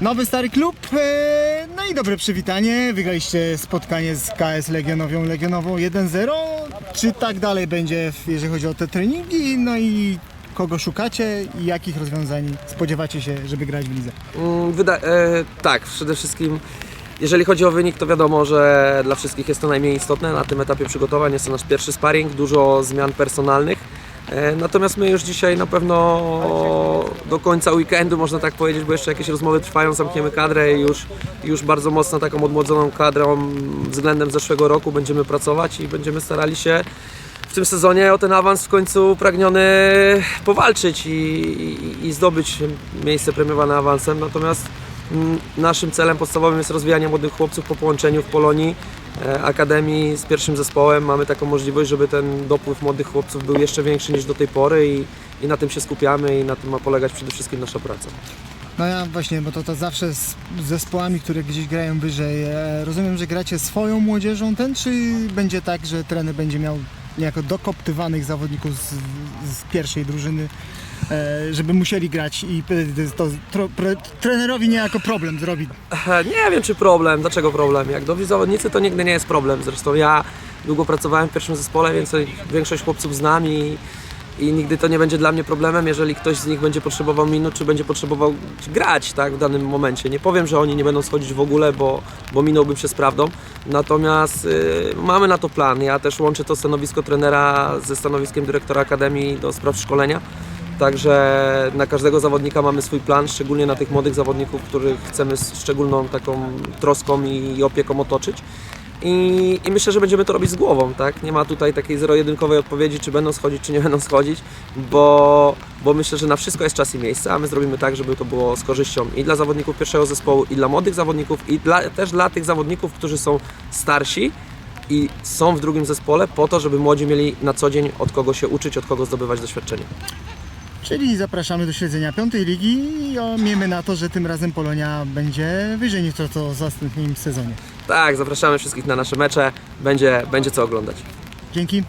Nowy stary klub, e, no i dobre przywitanie. Wygraliście spotkanie z KS Legionowią Legionową 1-0. Czy tak dalej będzie, jeżeli chodzi o te treningi? No i kogo szukacie i jakich rozwiązań spodziewacie się, żeby grać w lidze? Mm, Wyda- e, tak, przede wszystkim jeżeli chodzi o wynik, to wiadomo, że dla wszystkich jest to najmniej istotne na tym etapie przygotowań. Jest to nasz pierwszy sparring, dużo zmian personalnych. E, Natomiast my już dzisiaj na pewno do końca weekendu, można tak powiedzieć, bo jeszcze jakieś rozmowy trwają, zamkniemy kadrę i już, już bardzo mocno taką odmłodzoną kadrą względem zeszłego roku będziemy pracować i będziemy starali się w tym sezonie o ten awans w końcu pragniony powalczyć i, i, i zdobyć miejsce premiowane awansem. Natomiast mm, naszym celem podstawowym jest rozwijanie młodych chłopców po połączeniu w Polonii Akademii z pierwszym zespołem. Mamy taką możliwość, żeby ten dopływ młodych chłopców był jeszcze większy niż do tej pory i, i na tym się skupiamy i na tym ma polegać przede wszystkim nasza praca. No ja właśnie, bo to, to zawsze z zespołami, które gdzieś grają wyżej. E, rozumiem, że gracie swoją młodzieżą ten, czy będzie tak, że trener będzie miał niejako dokoptywanych zawodników z, z pierwszej drużyny, e, żeby musieli grać i e, to tro, pre, trenerowi niejako problem zrobi. E, Nie wiem czy problem, dlaczego problem? Jak dobrzy zawodnicy to nigdy nie jest problem. Zresztą ja długo pracowałem w pierwszym zespole, więc większość chłopców znam i, i nigdy to nie będzie dla mnie problemem, jeżeli ktoś z nich będzie potrzebował minut, czy będzie potrzebował grać tak, w danym momencie. Nie powiem, że oni nie będą schodzić w ogóle, bo, bo minąłbym się z prawdą. Natomiast y, mamy na to plan. Ja też łączę to stanowisko trenera ze stanowiskiem dyrektora Akademii do spraw szkolenia. Także na każdego zawodnika mamy swój plan, szczególnie na tych młodych zawodników, których chcemy z szczególną taką troską i opieką otoczyć. I, I myślę, że będziemy to robić z głową, tak? Nie ma tutaj takiej zero-jedynkowej odpowiedzi, czy będą schodzić, czy nie będą schodzić, bo, bo myślę, że na wszystko jest czas i miejsce, a my zrobimy tak, żeby to było z korzyścią i dla zawodników pierwszego zespołu, i dla młodych zawodników, i dla, też dla tych zawodników, którzy są starsi i są w drugim zespole, po to, żeby młodzi mieli na co dzień od kogo się uczyć, od kogo zdobywać doświadczenie. Czyli zapraszamy do śledzenia piątej ligi i o, miejmy na to, że tym razem Polonia będzie wyżej niż to, co w ostatnim sezonie. Tak, zapraszamy wszystkich na nasze mecze, będzie, będzie co oglądać. Dzięki.